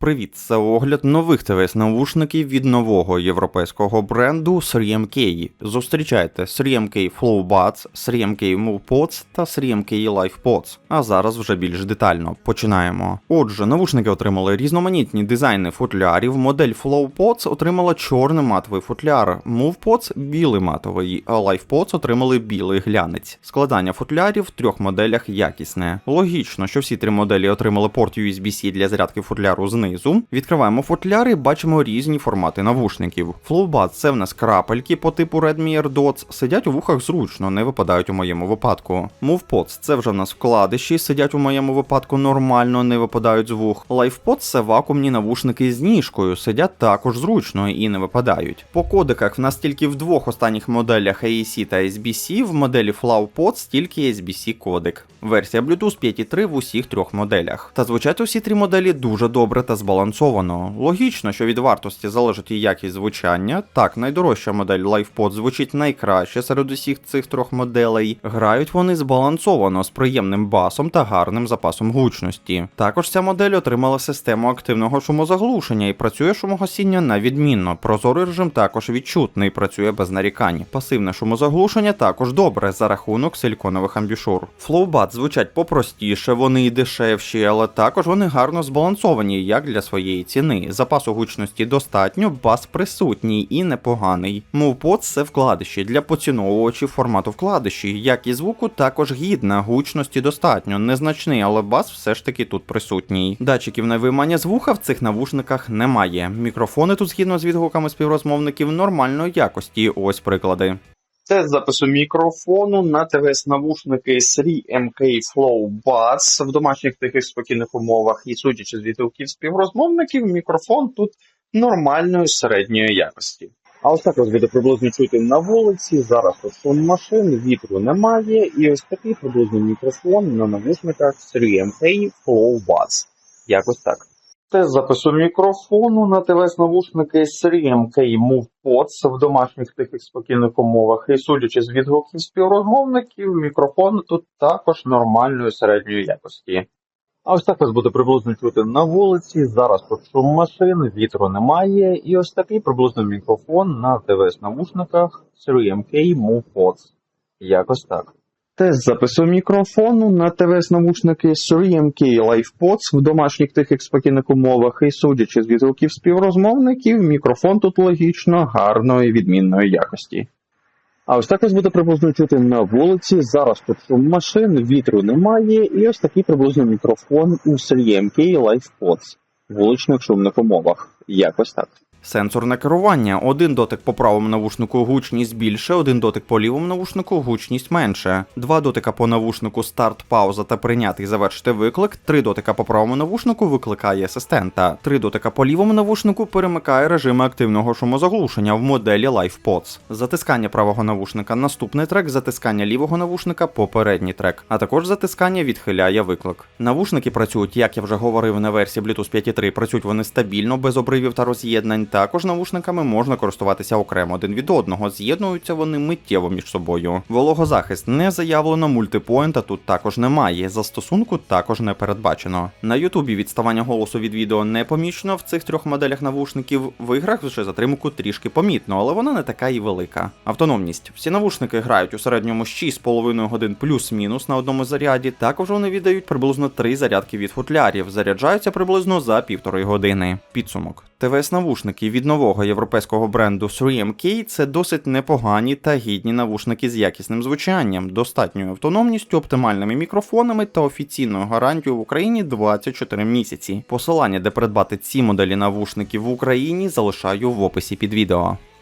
Привіт, це огляд нових ТВС-навушників від нового європейського бренду 3MK. Зустрічайте 3MK Flow Buds, 3MK Move Pods та 3MK Life Pods. А зараз вже більш детально. Починаємо. Отже, навушники отримали різноманітні дизайни футлярів. Модель Flow Pods отримала чорний матовий футляр, Move Pods – білий матовий, а Life Pods отримали білий глянець. Складання футлярів в трьох моделях якісне. Логічно, що всі три моделі отримали порт USB-C для зарядки футляру знизу. Відкриваємо футляр і бачимо різні формати навушників. Flowbuds – це в нас крапельки по типу Redmi AirDots, сидять у вухах зручно, не випадають у моєму випадку. MovePods – це вже в нас вкладиші, сидять у моєму випадку нормально, не випадають з вух. LifePods – це вакуумні навушники з ніжкою, сидять також зручно і не випадають. По кодеках в нас тільки в двох останніх моделях AEC та SBC, в моделі FlowPods тільки SBC кодек. Версія Bluetooth 5.3 в усіх трьох моделях. Та звучать усі три моделі дуже добре та збалансовано. Логічно, що від вартості залежить і якість звучання. Так, найдорожча модель LifePod звучить найкраще серед усіх цих трьох моделей. Грають вони збалансовано з приємним басом та гарним запасом гучності. Також ця модель отримала систему активного шумозаглушення і працює шумогасіння на відмінно. Прозорий режим також відчутний, працює без нарікань. Пасивне шумозаглушення також добре за рахунок силіконових амбішур. Flowbuds звучать попростіше, вони і дешевші, але також вони гарно збалансовані, як для своєї ціни. Запасу гучності достатньо, бас присутній і непоганий. MovePod – це вкладиші для поціновувачів формату вкладиші. Як і звуку, також гідна, гучності достатньо, незначний, але бас все ж таки тут присутній. Датчиків на виймання звука в цих навушниках немає. Мікрофони тут згідно з відгуками співрозмовників нормальної якості. Ось приклади. З запису мікрофону на ТВС навушники 3MK Flow Buds в домашніх тихих спокійних умовах. І судячи з відгуків співрозмовників, мікрофон тут нормальної середньої якості. А ось так буде приблизно чути на вулиці. Зараз шум машин, вітру немає, і ось такий приблизно мікрофон на навушниках 3MK Flow Buds. Якось так. Запису мікрофону на ТВС навушники 3MK Move Pods в домашніх тихих спокійних умовах. І судячи з відгуків співрозмовників, мікрофон тут також нормальної середньої якості. А ось так вас буде приблизно чути на вулиці. Зараз тут шум машин, вітру немає. І ось такий приблизно мікрофон на ТВС навушниках 3MK Move Pods. Якось так. Тест запису мікрофону на ТВС навушники 3MK LivePods в домашніх тихих спокійних умовах, і судячи з відгуків співрозмовників, мікрофон тут логічно гарної відмінної якості. А ось так ось буде приблизно чути на вулиці. Зараз тут шум машин, вітру немає, і ось такий приблизно мікрофон у 3MK LivePods в вуличних шумних умовах. Якось так. Сенсорне керування. Один дотик по правому навушнику гучність більше, один дотик по лівому навушнику гучність менше. Два дотика по навушнику старт, пауза та прийняти і завершити виклик. Три дотика по правому навушнику викликає асистента. Три дотика по лівому навушнику перемикає режими активного шумозаглушення в моделі LifePods. Затискання правого навушника наступний трек, затискання лівого навушника попередній трек, а також затискання відхиляє виклик. Навушники працюють, як я вже говорив на версії Bluetooth 5.3, працюють вони стабільно, без обривів та роз'єднань. Також навушниками можна користуватися окремо один від одного, з'єднуються вони миттєво між собою. Вологозахист не заявлено, мультипоінта тут також немає. Застосунку також не передбачено. На Ютубі відставання голосу від відео не помічено в цих трьох моделях навушників. В іграх вже затримку трішки помітно, але вона не така і велика. Автономність. Всі навушники грають у середньому 6,5 годин плюс-мінус на одному заряді. Також вони віддають приблизно 3 зарядки від футлярів. Заряджаються приблизно за півтори години. Підсумок. ТВС-навушники від нового європейського бренду 3MK це досить непогані та гідні навушники з якісним звучанням, достатньою автономністю, оптимальними мікрофонами та офіційною гарантією в Україні 24 місяці. Посилання, де придбати ці моделі навушників в Україні, залишаю в описі під відео.